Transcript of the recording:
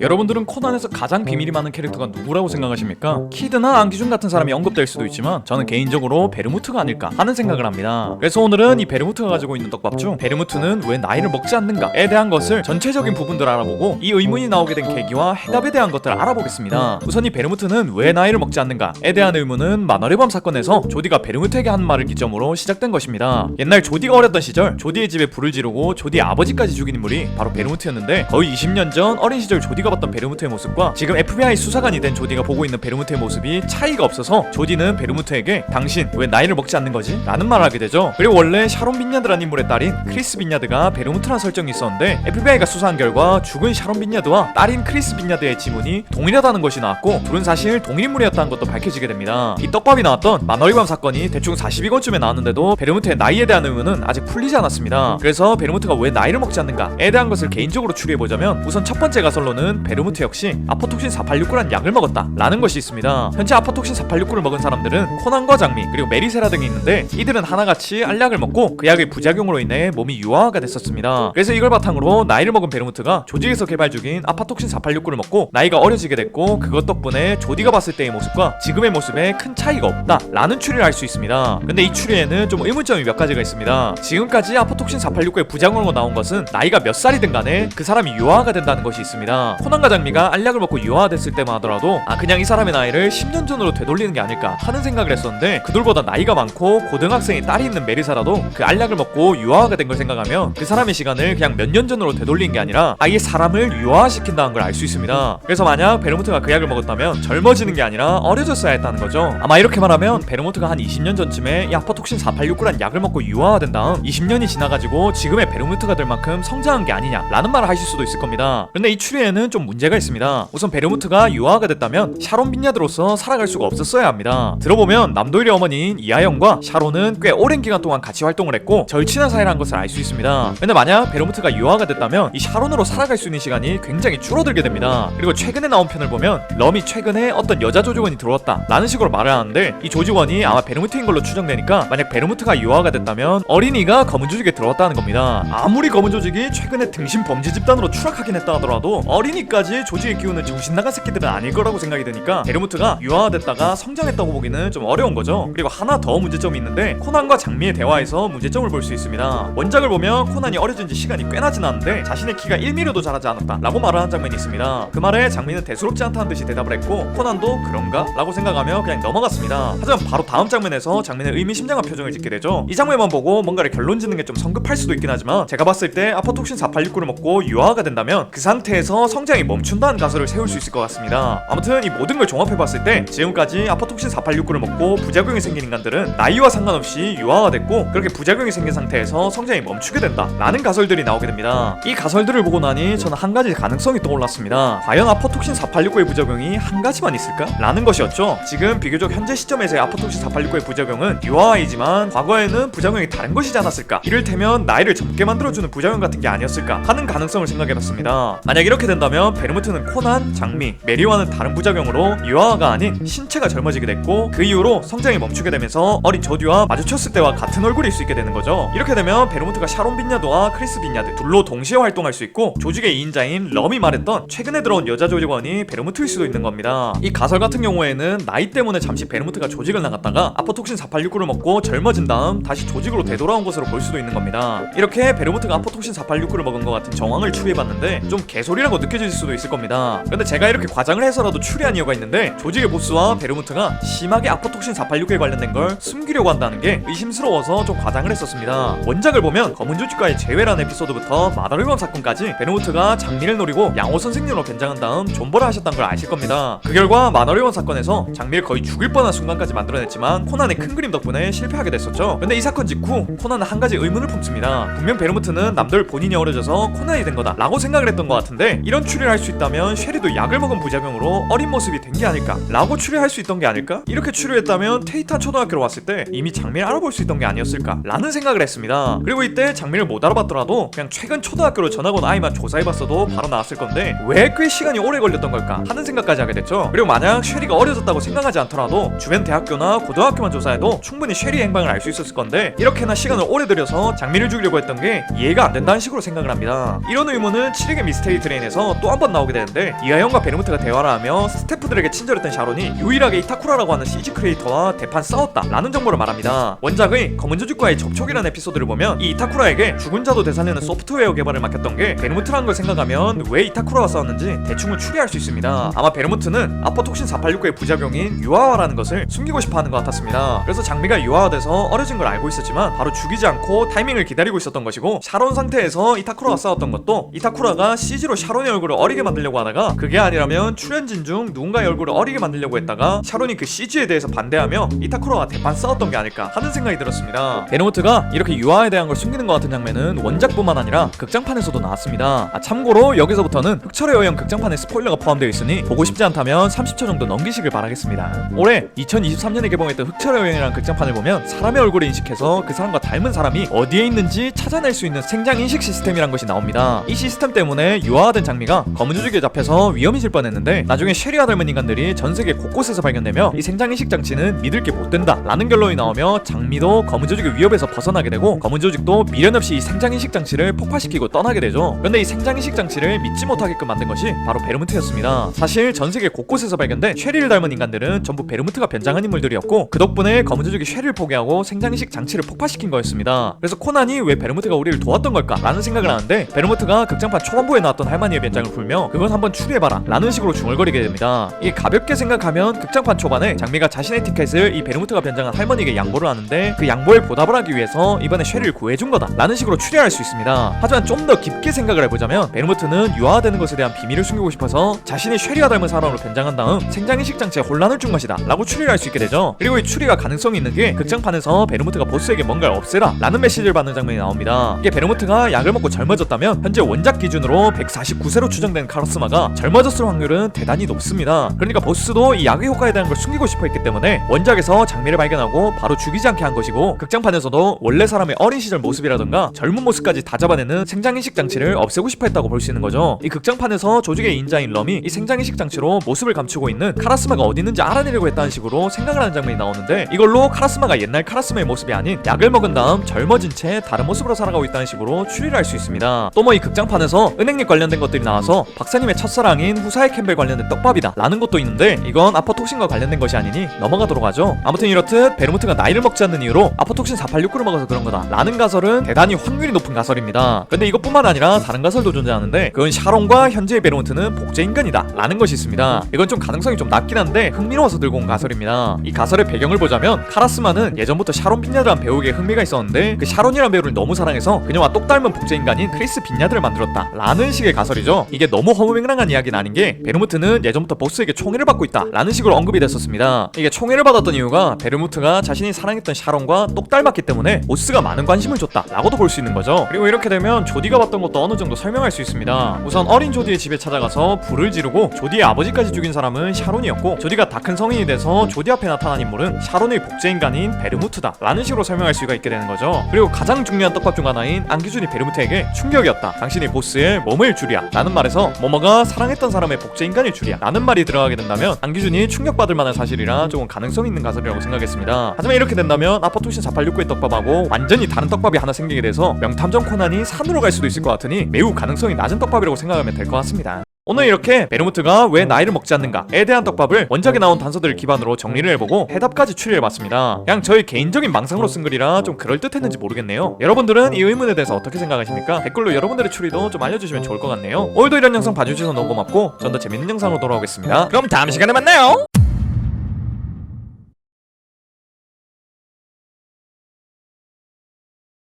여러분들은 코난에서 가장 비밀이 많은 캐릭터가 누구라고 생각하십니까? 키드나 안기준 같은 사람이 언급될 수도 있지만 저는 개인적으로 베르무트가 아닐까 하는 생각을 합니다. 그래서 오늘은 이 베르무트가 가지고 있는 떡밥 중 베르무트는 왜 나이를 먹지 않는가에 대한 것을 전체적인 부분들을 알아보고 이 의문이 나오게 된 계기와 해답에 대한 것들을 알아보겠습니다. 우선 이 베르무트는 왜 나이를 먹지 않는가에 대한 의문은 마너리밤 사건에서 조디가 베르무트에게 한 말을 기점으로 시작된 것입니다. 옛날 조디가 어렸던 시절 조디의 집에 불을 지르고 조디의 아버지까지 죽인 인물이 바로 베르무트였는데 거의 20년 전 어린 시절 조디가 봤던 베르무트의 모습과 지금 FBI 수사관이 된 조디가 보고 있는 베르무트의 모습이 차이가 없어서 조디는 베르무트에게 당신 왜 나이를 먹지 않는 거지? 라는 말을 하게 되죠. 그리고 원래 샤론 빈야드라는 인물의 딸인 크리스 빈야드가 베르무트란 설정이 있었는데 FBI가 수사한 결과 죽은 샤론 빈야드와 딸인 크리스 빈야드의 지문이 동일하다는 것이 나왔고 둘은 사실 동일 인물이었다는 것도 밝혀지게 됩니다. 이 떡밥이 나왔던 마너리밤 사건이 대충 42권쯤에 나왔는데도 베르무트의 나이에 대한 의문은 아직 풀리지 않았습니다. 그래서 베르무트가 왜 나이를 먹지 않는가에 대한 것을 개인적으로 추리해보자면 우선 첫 번째 가설로는 베르무트 역시 아포톡신 4869란 약을 먹었다 라는 것이 있습니다. 현재 아포톡신 4869를 먹은 사람들은 코난과 장미 그리고 메리세라 등이 있는데 이들은 하나같이 알약을 먹고 그 약의 부작용으로 인해 몸이 유아화가 됐었습니다. 그래서 이걸 바탕으로 나이를 먹은 베르무트가 조직에서 개발 중인 아파톡신 4869를 먹고 나이가 어려지게 됐고 그것 덕분에 조디가 봤을 때의 모습과 지금의 모습에 큰 차이가 없다 라는 추리를 할 수 있습니다. 근데 이 추리에는 좀 의문점이 몇 가지가 있습니다. 지금까지 아포톡신 4869의 부작용으로 나온 것은 나이가 몇 살이든 간에 그 사람이 유아화가 된다는 것이 있습니다. 코난과 장미가 알약을 먹고 유아화됐을 때만 하더라도 아 그냥 이 사람의 나이를 10년 전으로 되돌리는 게 아닐까 하는 생각을 했었는데 그들보다 나이가 많고 고등학생이 딸이 있는 메리사라도 그 알약을 먹고 유아화가 된 걸 생각하면 그 사람의 시간을 그냥 몇 년 전으로 되돌린 게 아니라 아예 사람을 유아화시킨다는 걸 알 수 있습니다. 그래서 만약 베르모트가 그 약을 먹었다면 젊어지는 게 아니라 어려졌어야 했다는 거죠. 아마 이렇게 말하면 베르모트가 한 20년 전쯤에 이 아파톡신 4869란 약을 먹고 유아화된 다음 20년이 지나가지고 지금의 베르모트가 될 만큼 성장한 게 아니냐라는 말을 하실 수도 있을 겁니다. 근데 이 추리에는 좀 문제가 있습니다. 우선 베르무트가 유아가 됐다면 샤론 빈야드로서 살아갈 수가 없었어야 합니다. 들어보면 남도일의 어머니인 이하영과 샤론은 꽤 오랜 기간 동안 같이 활동을 했고 절친한 사이라는 것을 알 수 있습니다. 근데 만약 베르무트가 유아가 됐다면 이 샤론으로 살아갈 수 있는 시간이 굉장히 줄어들게 됩니다. 그리고 최근에 나온 편을 보면 럼이 최근에 어떤 여자 조직원이 들어왔다 라는 식으로 말을 하는데 이 조직원이 아마 베르무트인 걸로 추정되니까 만약 베르무트가 유아가 됐다면 어린이가 검은 조직에 들어왔다는 겁니다. 아무리 검은 조직이 최근에 등신 범죄 집단으로 추락하긴 했다 하더라도 어린이 까지 조직에 끼우는 정신 나간 새끼들은 아닐 거라고 생각이 드니까 베르무트가 유아화됐다가 성장했다고 보기는 좀 어려운 거죠. 그리고 하나 더 문제점이 있는데 코난과 장미의 대화에서 문제점을 볼 수 있습니다. 원작을 보면 코난이 어려진 지 시간이 꽤나 지났는데 자신의 키가 1mm도 자라지 않았다 라고 말을 한 장면이 있습니다. 그 말에 장미는 대수롭지 않다는 듯이 대답을 했고 코난도 그런가? 라고 생각하며 그냥 넘어갔습니다. 하지만 바로 다음 장면에서 장미는 의미심장한 표정을 짓게 되죠. 이 장면만 보고 뭔가를 결론 짓는 게 좀 성급할 수도 있긴 하지만 제가 봤을 때 아포톡신 4869를 먹고 유아가 된다면 그 상태에서 성 장이 멈춘다는 가설을 세울 수 있을 것 같습니다. 아무튼 이 모든 걸 종합해봤을 때 지금까지 아포톡신 4869를 먹고 부작용이 생긴 인간들은 나이와 상관없이 유아가 됐고 그렇게 부작용이 생긴 상태에서 성장이 멈추게 된다 라는 가설들이 나오게 됩니다. 이 가설들을 보고 나니 저는 한 가지 가능성이 떠올랐습니다. 과연 아포톡신 4869의 부작용이 한 가지만 있을까? 라는 것이었죠. 지금 비교적 현재 시점에서의 아포톡신 4869의 부작용은 유아이지만 과거에는 부작용이 다른 것이지 않았을까? 이를테면 나이를 젊게 만들어주는 부작용 같은 게 아니었을까? 하는 가능성을 생각해봤습니다. 만약 이렇게 된다면 베르무트는 코난, 장미, 메리와는 다른 부작용으로 유아가 아닌 신체가 젊어지게 됐고 그 이후로 성장이 멈추게 되면서 어린 조디와 마주쳤을 때와 같은 얼굴일 수 있게 되는 거죠. 이렇게 되면 베르무트가 샤론 빈야드와 크리스 빈야드 둘로 동시에 활동할 수 있고 조직의 2인자인 럼이 말했던 최근에 들어온 여자 조직원이 베르무트일 수도 있는 겁니다. 이 가설 같은 경우에는 나이 때문에 잠시 베르무트가 조직을 나갔다가 아포톡신 4869를 먹고 젊어진 다음 다시 조직으로 되돌아온 것으로 볼 수도 있는 겁니다. 이렇게 베르무트가 아포톡신 4869를 먹은 것 같은 정황을 추리해봤는데 좀 개소리라고 느껴질 수도 있을 겁니다. 근데 제가 이렇게 과장을 해서라도 추리한 이유가 있는데 조직의 보스와 베르무트가 심하게 아포톡신 486에 관련된 걸 숨기려고 한다는 게 의심스러워서 좀 과장을 했었습니다. 원작을 보면 검은 조직과의 재회라는 에피소드부터 마더리원 사건까지 베르무트가 장미를 노리고 양호 선생님으로 변장한 다음 존버를 하셨다는 걸 아실 겁니다. 그 결과 마더리원 사건에서 장미를 거의 죽일 뻔한 순간까지 만들어냈지만 코난의 큰 그림 덕분에 실패하게 됐었죠. 근데 이 사건 직후 코난은 한 가지 의문을 품습니다. 분명 베르무트는 남들 본인이 어려져서 코난이 된 거다 라고 생각을 했던 것 같은데 이런 추 리를 할수 있다면 쉐리도 약을 먹은 부작용으로 어린 모습이 된 게 아닐까? 라고 추리할 수 있던 게 아닐까? 이렇게 추리했다면 테이탄 초등학교로 왔을 때 이미 장미를 알아볼 수 있던 게 아니었을까? 라는 생각을 했습니다. 그리고 이때 장미를 못 알아봤더라도 그냥 최근 초등학교로 전학 온 아이만 조사해봤어도 바로 나왔을 건데 왜 꽤 시간이 오래 걸렸던 걸까? 하는 생각까지 하게 됐죠. 그리고 만약 쉐리가 어려졌다고 생각하지 않더라도 주변 대학교나 고등학교만 조사해도 충분히 쉐리의 행방을 알 수 있었을 건데 이렇게나 시간을 오래 들여서 장미를 죽이려고 했던 게 이해가 안 된다는 식으로 생각을 합니다. 이런 의문은 7일의 미스테리 트레인에서 또또 한 번 나오게 되는데 이하영과 베르무트가 대화를 하며 스태프들에게 친절했던 샤론이 유일하게 이타쿠라라고 하는 CG 크리에이터와 대판 싸웠다 라는 정보를 말합니다. 원작의 검은 조직과의 접촉이라는 에피소드를 보면 이 이타쿠라에게 죽은 자도 되살리는 소프트웨어 개발을 맡겼던 게 베르무트라는 걸 생각하면 왜 이타쿠라와 싸웠는지 대충은 추리할 수 있습니다. 아마 베르무트는 아포톡신 486의 부작용인 유아화라는 것을 숨기고 싶어하는 것 같았습니다. 그래서 장비가 유아화돼서 어려진 걸 알고 있었지만 바로 죽이지 않고 타이밍을 기다리고 있었던 것이고 샤론 상태에서 이타쿠라와 싸웠던 것도 이타쿠라가 CG로 샤론의 얼굴을 어리게 만들려고 하다가 그게 아니라면 출연진 중 누군가의 얼굴을 어리게 만들려고 했다가 샤론이 그 CG에 대해서 반대하며 이타쿠라와 대판 싸웠던 게 아닐까 하는 생각이 들었습니다. 베르무트가 이렇게 유아에 대한 걸 숨기는 것 같은 장면은 원작뿐만 아니라 극장판에서도 나왔습니다. 아, 참고로 여기서부터는 흑철의 여행 극장판에 스포일러가 포함되어 있으니 보고 싶지 않다면 30초 정도 넘기시길 바라겠습니다. 올해 2023년에 개봉했던 흑철의 여행이라는 극장판을 보면 사람의 얼굴을 인식해서 그 사람과 닮은 사람이 어디에 있는지 찾아낼 수 있는 생장 인식 시스템이란 것이 나옵니다. 이 시스템 때문에 유아화된 장미가 검은 조직에 잡혀서 위험해질 뻔했는데 나중에 쉐리와 닮은 인간들이 전 세계 곳곳에서 발견되며 이 생장 인식 장치는 믿을 게 못 된다 라는 결론이 나오며 장미도 검은 조직의 위협에서 벗어나게 되고 검은 조직도 미련 없이 이 생장 인식 장치를 폭파시키고 떠나게 되죠. 그런데 이 생장 인식 장치를 믿지 못하게끔 만든 것이 바로 베르무트였습니다. 사실 전 세계 곳곳에서 발견된 쉐리를 닮은 인간들은 전부 베르무트가 변장한 인물들이었고 그 덕분에 검은 조직이 쉐리를 포기하고 생장 인식 장치를 폭파시킨 거였습니다. 그래서 코난이 왜 베르무트가 우리를 도왔던 걸까 라는 생각을 하는데 베르무트가 극장판 초반부에 나왔던 할머니의 변장을 풀며 그건 한번 추리해봐라 라는 식으로 중얼거리게 됩니다. 이게 가볍게 생각하면 극장판 초반에 장미가 자신의 티켓을 이 베르무트가 변장한 할머니에게 양보를 하는데 그 양보에 보답을 하기 위해서 이번에 쉐리를 구해준 거다 라는 식으로 추리할 수 있습니다. 하지만 좀 더 깊게 생각을 해보자면 베르무트는 유아화되는 것에 대한 비밀을 숨기고 싶어서 자신이 쉐리와 닮은 사람으로 변장한 다음 생장인식 장치에 혼란을 준 것이다 라고 추리를 할 수 있게 되죠. 그리고 이 추리가 가능성이 있는 게 극장판에서 베르무트가 보스에게 뭔가를 없애라 라는 메시지를 받는 장면이 나옵니다. 이게 베르무트가 약을 먹고 젊어졌다면 현재 원작 기준으로 149세로 추 정된 카르스마가 젊어졌을 확률은 대단히 높습니다. 그러니까 보스도 이 약의 효과에 대한 걸 숨기고 싶어 했기 때문에 원작에서 장미를 발견하고 바로 죽이지 않게 한 것이고 극장판에서도 원래 사람의 어린 시절 모습이라던가 젊은 모습까지 다 잡아내는 생장인식 장치를 없애고 싶어 했다고 볼 수 있는 거죠. 이 극장판에서 조직의 인자인 럼이 이 생장인식 장치로 모습을 감추고 있는 카라스마가 어디 있는지 알아내려고 했다는 식으로 생각을 하는 장면이 나오는데 이걸로 카라스마가 옛날 카라스마의 모습이 아닌 약을 먹은 다음 젊어진 채 다른 모습으로 살아가고 있다는 식으로 추리를 할 수 있습니다. 또 뭐 이 극장판에서 은행잎 관련된 것들이 나와서 박사님의 첫사랑인 후사의 캠벨 관련된 떡밥이다 라는 것도 있는데 이건 아포톡신과 관련된 것이 아니니 넘어가도록 하죠. 아무튼 이렇듯 베르무트가 나이를 먹지 않는 이유로 아포톡신 486구를 먹어서 그런 거다 라는 가설은 대단히 확률이 높은 가설입니다. 근데 이것뿐만 아니라 다른 가설도 존재하는데 그건 샤론과 현재의 베르무트는 복제 인간이다 라는 것이 있습니다. 이건 좀 가능성이 좀 낮긴 한데 흥미로워서 들고 온 가설입니다. 이 가설의 배경을 보자면 카라스마는 예전부터 샤론 빈야드란 배우에게 흥미가 있었는데 그 샤론이란 배우를 너무 사랑해서 그녀와 똑 닮은 복제 인간인 크리스 빈야드를 만들었다 라는 식의 가설이죠. 이게 너무 허무맹랑한 이야기는 아닌 게 베르무트는 예전부터 보스에게 총애를 받고 있다 라는 식으로 언급이 됐었습니다. 이게 총애를 받았던 이유가 베르무트가 자신이 사랑했던 샤론과 똑 닮았기 때문에 보스가 많은 관심을 줬다 라고도 볼 수 있는 거죠. 그리고 이렇게 되면 조디가 봤던 것도 어느 정도 설명할 수 있습니다. 우선 어린 조디의 집에 찾아가서 불을 지르고 조디의 아버지까지 죽인 사람은 샤론이었고 조디가 다 큰 성인이 돼서 조디 앞에 나타난 인물은 샤론의 복제 인간인 베르무트다 라는 식으로 설명할 수가 있게 되는 거죠. 그리고 가장 중요한 떡밥 중 하나인 안기준이 베르무트에게 충격이었다. 당신이 보스의 몸일 줄이야 라는 말 에서 모모가 사랑했던 사람의 복제 인간일 줄이야 라는 말이 들어가게 된다면 안기준이 충격받을 만한 사실이라 조금 가능성 있는 가설이라고 생각했습니다. 하지만 이렇게 된다면 아포토신 486구의 떡밥하고 완전히 다른 떡밥이 하나 생기게 돼서 명탐정 코난이 산으로 갈 수도 있을 것 같으니 매우 가능성이 낮은 떡밥이라고 생각하면 될 것 같습니다. 오늘 이렇게 베르무트가 왜 나이를 먹지 않는가에 대한 떡밥을 원작에 나온 단서들을 기반으로 정리를 해보고 해답까지 추리해봤습니다. 그냥 저희 개인적인 망상으로 쓴 글이라 좀 그럴듯했는지 모르겠네요. 여러분들은 이 의문에 대해서 어떻게 생각하십니까? 댓글로 여러분들의 추리도 좀 알려주시면 좋을 것 같네요. 오늘도 이런 영상 봐주셔서 너무 고맙고 전 더 재밌는 영상으로 돌아오겠습니다. 그럼 다음 시간에 만나요.